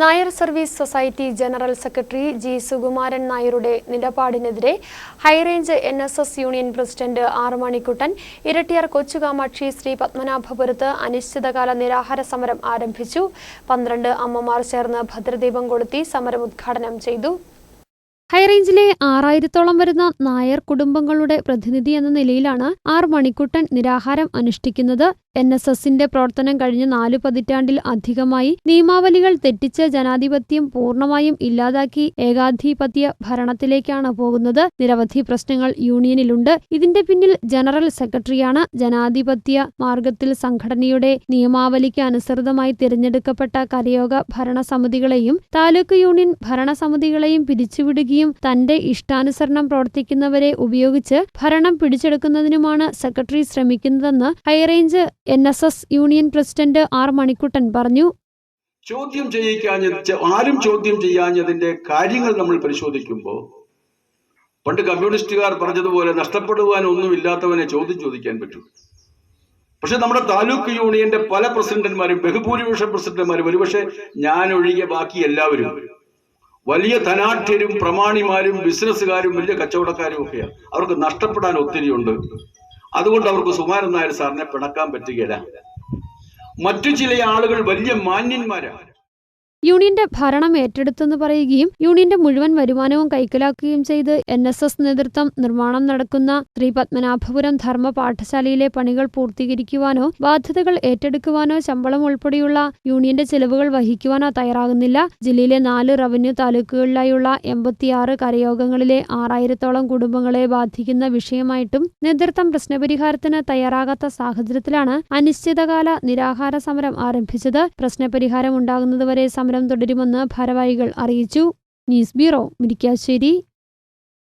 Nair service society general secretary G Sukumaran നായരുടെ നിലപാടിനെതിരെ high range N S S union president R Manikuttan Erattayar Kochukamakshi Shri പത്മനാഭപുരത്ത് അനിശ്ചിതകാല നിരാഹാര സമരം ആരംഭിച്ചു. പന്ത്രണ്ട് അമ്മമാർ ചേർന്ന് ഭദ്രദീപം കൊളുത്തി സമരം ഉദ്ഘാടനം ചെയ്തു. ഹൈറേഞ്ചിലെ ആറായിരത്തോളം വരുന്ന നായർ കുടുംബങ്ങളുടെ പ്രതിനിധി എന്ന നിലയിലാണ് ആർ മണിക്കുട്ടൻ നിരാഹാരം അനുഷ്ഠിക്കുന്നത്. എൻ എസ് എസിന്റെ പ്രവർത്തനം കഴിഞ്ഞ നാലു പതിറ്റാണ്ടിൽ അധികമായി നിയമാവലികൾ തെറ്റിച്ച് ജനാധിപത്യം പൂർണമായും ഇല്ലാതാക്കി ഏകാധിപത്യ ഭരണത്തിലേക്കാണ് പോകുന്നത്. നിരവധി പ്രശ്നങ്ങൾ യൂണിയനിലുണ്ട്. ഇതിന്റെ പിന്നിൽ ജനറൽ സെക്രട്ടറിയാണ് ജനാധിപത്യ മാർഗത്തിൽ സംഘടനയുടെ നിയമാവലിക്ക് അനുസൃതമായി തിരഞ്ഞെടുക്കപ്പെട്ട കരയോഗ ഭരണസമിതികളെയും താലൂക്ക് യൂണിയൻ ഭരണസമിതികളെയും പിരിച്ചുവിടുകയും തന്റെ ഇഷ്ടാനുസരണം പ്രവർത്തിക്കുന്നവരെ ഉപയോഗിച്ച് ഭരണം പിടിച്ചെടുക്കുന്നതിനുമാണ് സെക്രട്ടറി ശ്രമിക്കുന്നതെന്ന് high range N S S union president R Manikuttan പറഞ്ഞു. ചോദ്യം ചെയ്യിക്കാഞ്ഞ ആരും ചോദ്യം ചെയ്യാഞ്ഞതിന്റെ കാര്യങ്ങൾ നമ്മൾ പരിശോധിക്കുമ്പോൾ പണ്ട് കമ്മ്യൂണിസ്റ്റുകാർ പറഞ്ഞതുപോലെ നഷ്ടപ്പെടുവാൻ ഒന്നുമില്ലാത്തവനെ ചോദ്യം ചോദിക്കാൻ പറ്റൂ. പക്ഷെ നമ്മുടെ താലൂക്ക് യൂണിയന്റെ പല പ്രസിഡന്റുമാരും ബഹുഭൂരിപക്ഷ പ്രസിഡന്റുമാരും ഒരുപക്ഷെ ഞാൻ ഒഴികെ ബാക്കി എല്ലാവരും വലിയ ധനാഠ്യരും പ്രമാണിമാരും ബിസിനസ്സുകാരും വലിയ കച്ചവടക്കാരും ഒക്കെയാണ്. അവർക്ക് നഷ്ടപ്പെടാൻ ഒത്തിരിയുണ്ട്. അതുകൊണ്ട് അവർക്ക് സുമാരൻ നായർ സാറിനെ പിണക്കാൻ പറ്റുകയില്ല. മറ്റു ചില ആളുകൾ വലിയ മാന്യന്മാരാണ്. യൂണിയന്റെ ഭരണം ഏറ്റെടുത്തെന്ന് പറയുകയും യൂണിയന്റെ മുഴുവൻ വരുമാനവും കൈക്കലാക്കുകയും ചെയ്ത് എൻ എസ് എസ് നേതൃത്വം നിർമ്മാണം നടക്കുന്ന ശ്രീ പത്മനാഭപുരം ധർമ്മ പാഠശാലയിലെ പണികൾ പൂർത്തീകരിക്കുവാനോ ബാധ്യതകൾ ഏറ്റെടുക്കുവാനോ ശമ്പളം ഉൾപ്പെടെയുള്ള യൂണിയന്റെ ചെലവുകൾ വഹിക്കുവാനോ തയ്യാറാകുന്നില്ല. ജില്ലയിലെ നാല് റവന്യൂ താലൂക്കുകളിലായുള്ള എൺപത്തിയാറ് കരയോഗങ്ങളിലെ ആറായിരത്തോളം കുടുംബങ്ങളെ ബാധിക്കുന്ന വിഷയമായിട്ടും നേതൃത്വം പ്രശ്നപരിഹാരത്തിന് തയ്യാറാകാത്ത സാഹചര്യത്തിലാണ് അനിശ്ചിതകാല നിരാഹാര സമരം ആരംഭിച്ചത്. പ്രശ്നപരിഹാരം ഉണ്ടാകുന്നതുവരെ സമരം തുടരുമെന്ന് ഭാരവാഹികൾ അറിയിച്ചു. News bureau Murickassery.